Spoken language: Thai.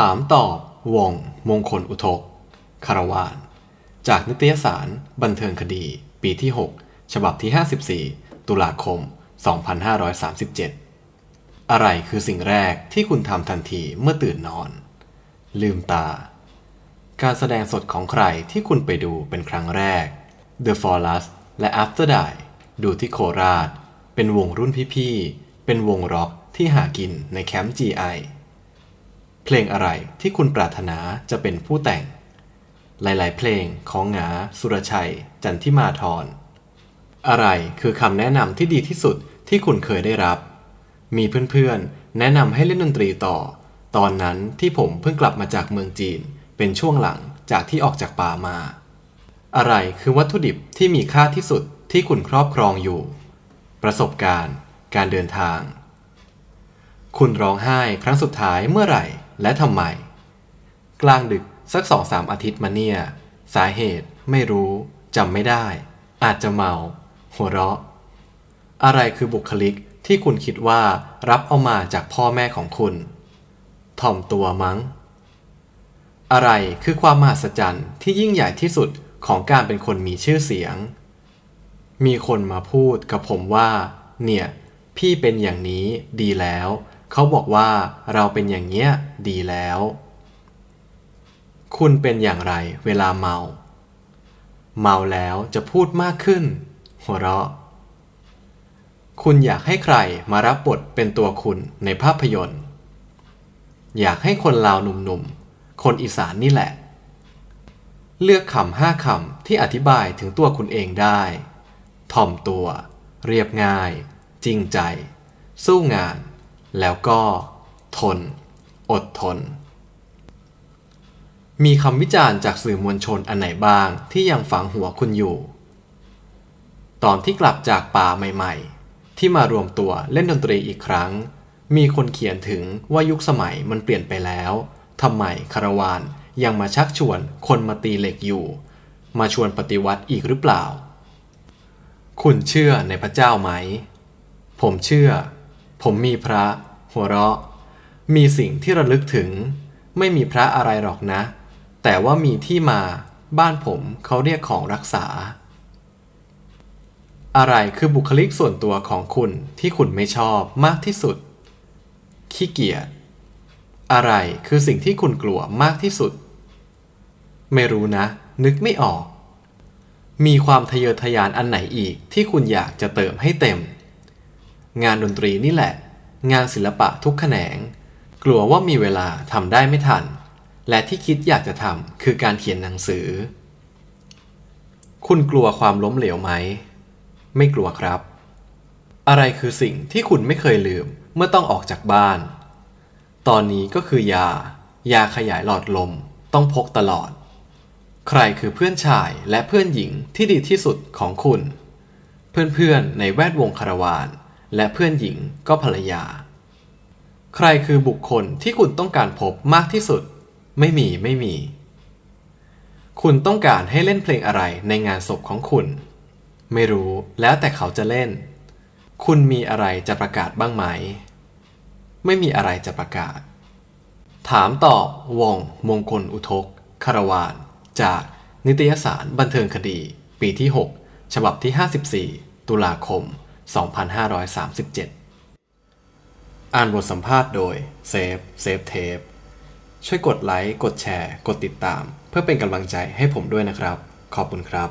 ถามตอบ วง มงคลอุทก คารวาน จากนิตยสาร บันเทิงคดี ปีที่ 6 ฉบับที่ 54 ตุลาคม 2537 อะไรคือสิ่งแรกที่คุณทำทันทีเมื่อตื่นนอน ลืมตา การแสดงสดของใครที่คุณไปดูเป็นครั้งแรก The f o r e s และ After Die ดูที่โคราช เป็นวงรุ่นพี่ๆ เป็นวงร็อกที่หากินในแคมป์ GI เพลงอะไรที่คุณปรารถนาจะเป็นผู้แต่ง หลาย ๆ เพลงของหงา สุรชัย จันทิมาทรอะไรคือคำแนะนำที่ดีที่สุดที่คุณเคยได้รับ มีเพื่อนๆ แนะนำให้เล่นดนตรีต่อ ตอนนั้นที่ผมเพิ่งกลับมาจากเมืองจีน เป็นช่วงหลังจากที่ออกจากป่ามา อะไรคือวัตถุดิบที่มีค่าที่สุดที่คุณครอบครองอยู่ ประสบการณ์ การเดินทาง คุณร้องไห้ครั้งสุดท้ายเมื่อไหร่ และทำไม กลางดึกสักสองสามอาทิตย์มาเนี่ย สาเหตุไม่รู้จำไม่ได้ อาจจะเมา หัวเราะ อะไรคือบุคลิกที่คุณคิดว่ารับเอามาจากพ่อแม่ของคุณ ถ่อมตัวมั้ง อะไรคือความมหัศจรรย์ที่ยิ่งใหญ่ที่สุดของการเป็นคนมีชื่อเสียง มีคนมาพูดกับผมว่า เนี่ย พี่เป็นอย่างนี้ดีแล้ว เขาบอกว่าเราเป็นอย่างเงี้ยดีแล้ว คุณเป็นอย่างไรเวลาเมา เมาแล้วจะพูดมากขึ้น หัวเราะ คุณอยากให้ใครมารับบทเป็นตัวคุณในภาพยนตร์ อยากให้คนลาวหนุ่มๆ คนอีสานนี่แหละ เลือกคำห้าคำที่อธิบายถึงตัวคุณเองได้ ถ่อมตัว เรียบง่าย จริงใจ สู้งาน แล้วก็ทน อดทน มีคำวิจารณ์จากสื่อมวลชนอันไหนบ้างที่ยังฝังหัวคุณอยู่ ตอนที่กลับจากป่าใหม่ ๆ ที่มารวมตัวเล่นดนตรีอีกครั้ง มีคนเขียนถึงว่ายุคสมัยมันเปลี่ยนไปแล้วทำไมคารวานยังมาชักชวนคนมาตีเหล็กอยู่ มาชวนปฏิวัติอีกหรือเปล่า คุณเชื่อในพระเจ้าไหม ผมเชื่อ ผมมีพระ หัวเราะ มีสิ่งที่ระลึกถึง ไม่มีพระอะไรหรอกนะ แต่ว่ามีที่มา บ้านผมเขาเรียกของรักษา อะไรคือบุคลิกส่วนตัวของคุณที่คุณไม่ชอบมากที่สุด ขี้เกียจ อะไรคือสิ่งที่คุณกลัวมากที่สุด ไม่รู้นะ นึกไม่ออก มีความทะเยอทะยานอันไหนอีกที่คุณอยากจะเติมให้เต็ม งานดนตรีนี่แหละ งานศิลปะทุกแขนง กลัวว่ามีเวลาทำได้ไม่ทัน และที่คิดอยากจะทำคือการเขียนหนังสือ คุณกลัวความล้มเหลวไหม ไม่กลัวครับ อะไรคือสิ่งที่คุณไม่เคยลืมเมื่อต้องออกจากบ้าน ตอนนี้ก็คือยา ยาขยายหลอดลม ต้องพกตลอด ใครคือเพื่อนชายและเพื่อนหญิงที่ดีที่สุดของคุณ เพื่อนๆในแวดวงคารวาน และเพื่อนหญิงก็ภรรยา ใครคือบุคคลที่คุณต้องการพบมากที่สุด ไม่มีไม่มี คุณต้องการให้เล่นเพลงอะไรในงานศพของคุณ ไม่รู้แล้วแต่เขาจะเล่น คุณมีอะไรจะประกาศบ้างไหม ไม่มีอะไรจะประกาศ ถามตอบวงมงคลอุทกคารวานจากนิตยสารบันเทิงคดี ปีที่ 6 ฉบับที่ 54 ตุลาคม 2537 อ่านบทสัมภาษณ์โดยเซฟเซฟเทปช่วยกดไลค์ กดแชร์ กดติดตาม เพื่อเป็นกำลังใจให้ผมด้วยนะครับ ขอบคุณครับ